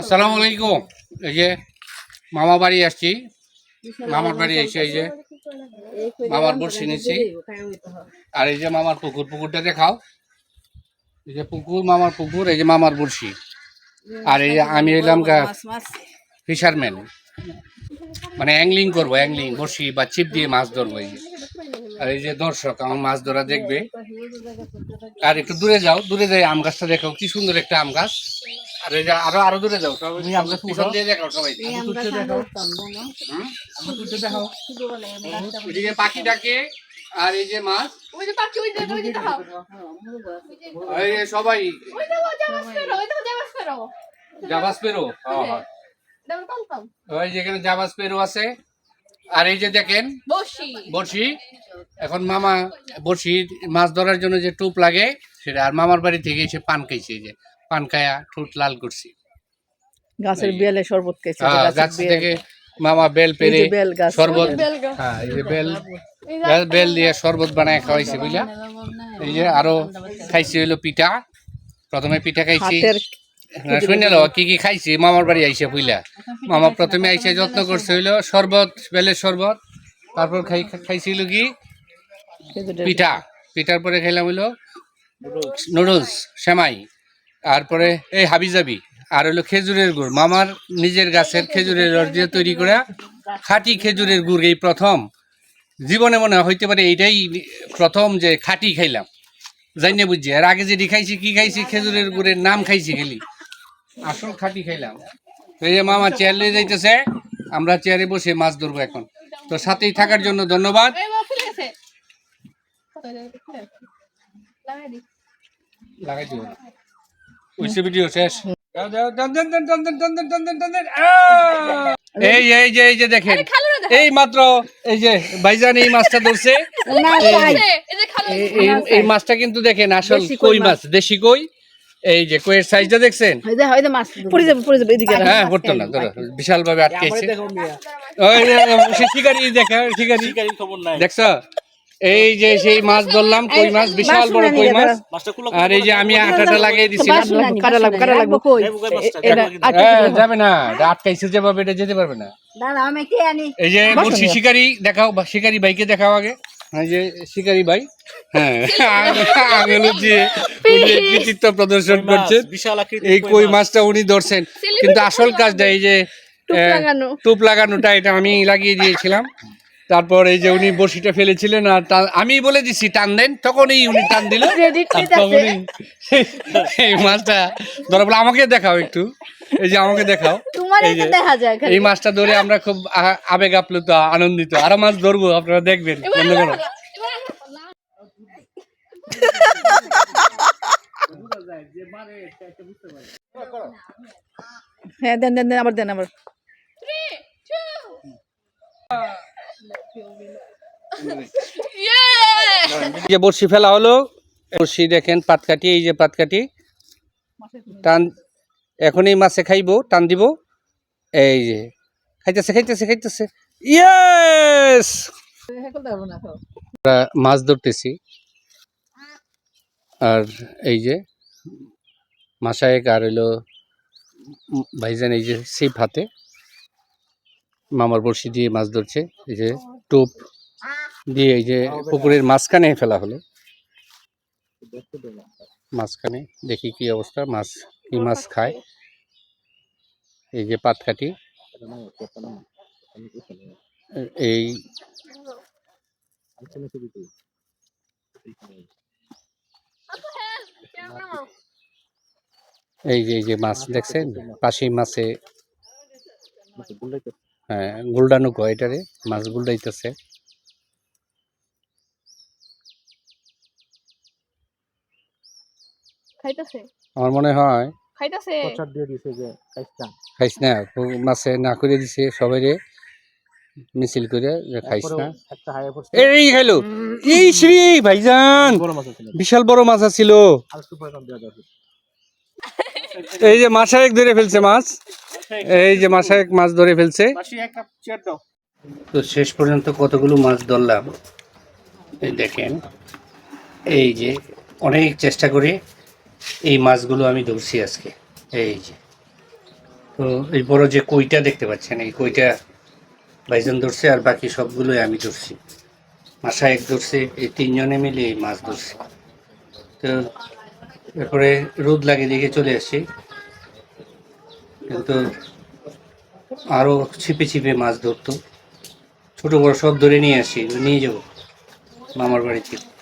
আসসালামু এই যে মামা বাড়ি আসছি। মামার বাড়ি এসে এই যে মামার বড়শি নিচ্ছি আর এই যে মামার পুকুর, পুকুরটা দেখাও। এই যে পুকুর, মামার পুকুর, এই যে মামার বড়শি। আর এই যে আমি এলাম ফিশারম্যান মানে অ্যাংলিং করব অ্যাংলিং বড়শি বা ছিপ দিয়ে মাছ ধরবো আর এই যে দর্শক, আমার মাছ ধরা দেখবে। আর একটু দূরে যাও দূরে যাই আম গাছটা দেখাও কি সুন্দর একটা আম গাছ। আর এই যে আরও আরও দূরে যাও তুমি আম গাছ পিছন দিয়ে দেখাও সবাই? এদিকে পাখি ডাকে আর এই যে মাছ। ওই যে পাখি ওই যে ওই যে এই সবাই। ওই দেখো জামাস ফেরো ওই দেখো জাবাস পেরো দেখো কম কম ওই যেখানে জাবাস পেরো আছে। আর এই যে দেখেন বসি বড়শি। এখন মামা বড়শি মাছ ধরার জন্য যে টোপ লাগে সেটা আর মামার বাড়ি থেকে এসে পান খাইছে যে। পান খায়া ঠোঁট লাল করছি। গাছের বেলে শরবত খাইছে হ্যাঁ, গাছ থেকে মামা বেল পেরে শরবত হ্যাঁ এই যে বেল বেল- দিয়ে শরবত বানায় খাওয়াইছে বুঝলা? এই যে আরও খাইছি হইল পিঠা। প্রথমে পিঠা খাইছি। হাতের শুনে লো কি কি খাইছি? মামার বাড়ি আইসা বুঝলা মামা প্রথমে আইসা যত্ন করছে হইল শরবত বেলের শরবত। তারপর খাই খাইছিল কি? পিঠা, পিঠার পরে খাইলাম হইল নুডলস, সেমাই, তারপরে এই হাবিজাবি, আর হইল খেজুরের গুড়। মামার নিজের গাছের খেজুরের রস দিয়ে তৈরি করা খাঁটি খেজুরের গুড়, এই প্রথম। জীবনে মনে হইতে পারে এইটাই প্রথম যে খাঁটি খাইলাম। জানি না বুঝছি, আর আগে যেটি খাইছি, কি খাইছি, খেজুরের গুড়ের নাম খাইছি খালি। আসল খাঁটি খাইলাম। তো এই যে মামা চেয়ার নিয়ে যাইতেছে, আমরা চেয়ারে বসে মাছ ধরবো এখন। তো সাথেই থাকার জন্য ধন্যবাদ। লাগাই ওইসে ভিডিও শেষ এই এই যে এই যে দেখেন এই মাত্র এই যে ভাইজান এই মাছটা ধরছে এই মাছটা কিন্তু দেখেন আসল কই মাছ দেশি কই এই যে কইয়ের সাইজটা দেখছেন হ্যাঁ বিশাল ভাবে আটকেছে ওই শিকারি দেখা শিকারি দেখছ এই যে সেই মাছ ধরলাম কই মাছ? বিশাল বড় কই মাছ? আর এই যে আমি আটাটা লাগিয়ে বাসু কাটা লাগবে, কাটা লাগবে কই? এটা আটকে হ্যাঁ। যাবে না। এটা আটকাইছে যেভাবে এটা যেতে পারবে না। এই যে বলছি শিকারি দেখাও বা শিকারি ভাইকে দেখাও আগে। এই যে শিকারি ভাই হ্যাঁ হচ্ছে উনি কৃতিত্ব প্রদর্শন করছেন। এই কই মাছটা উনি ধরছেন। কিন্তু আসল কাজটা এই যে আহ, টুপ লাগানোটা এটা আমি লাগিয়ে দিয়েছিলাম। তারপর এই যে উনি বসিটা ফেলেছিলেন আর আমি বলে দিছি টান দেন। তখনই উনি টান দিল। তখনই এই মাছটা ধরা বলে আমাকে দেখাও একটু। এই যে আমাকে দেখাও। এই মাছটা ধরে আমরা খুব আবেগ আপ্লুত আনন্দিত। আরও মাছ ধরবো আপনারা দেখবেন। বন্ধ করো। হ্যাঁ দেন দেন দেন আবার দেন আবার। যে বড়শি ফেলা হলো বড়শি দেখেন পাতকাটি এই যে পাতকাটি টান, এখনই মাছে খাইবো, টান দিব। এই যে, খাইতেছে খাইতেছে খাইতেছে। ইয়েস মাছ ধরতেছি। আর এই যে, মাসায়েক আর হইল ভাইজান এই যে ছিপ হাতে। মামার বড়শি দিয়ে মাছ ধরছে। এই যে, টোপ। দিয়ে এই যে পুকুরের মাঝখানে ফেলা হলো। মাঝখানে দেখি কি অবস্থা মাছ কি মাছ খায়। এই যে পাতকাটি এ- এই এই যে এই যে মাছ দেখছেন? পাশি মাছে হ্যাঁ গুলডানো কয় এটারে মাছ গুলডাইতেছে। খাইতাছে? আমার মনে হয় খাইতাছে? খাইস না মাছে না করে দিছে সবাইরে মিছিল করে যে খাইস না এই খাইলো এই শ্রী ভাইজান বিশাল বড় মাছ ছিল এই যে মাসায়েক ধরে ফেলছে মাছ। এই যে মাসায়েক মাছ ধরে ফেলছে। তো শেষ পর্যন্ত কতগুলো মাছ ধরলাম? দেখেন এই যে অনেক চেষ্টা করে এই মাছগুলো আমি ধরছি আজকে। এই যে। তো এই বড় যে কইটা দেখতে পাচ্ছেন, এই কইটা ভাইজান ধরছে আর বাকি সবগুলোই আমি ধরছি। মাসা এক ধরছে, এই তিনজনে মিলে এই মাছ ধরছে। তো এরপরে রোদ লাগে দেখে চলে আসছি। কিন্তু আরও ছিপে ছিপে মাছ ধরতো। ছোটো বড় সব ধরে নিয়ে আসি, নিয়ে যাব। মামার বাড়িতে।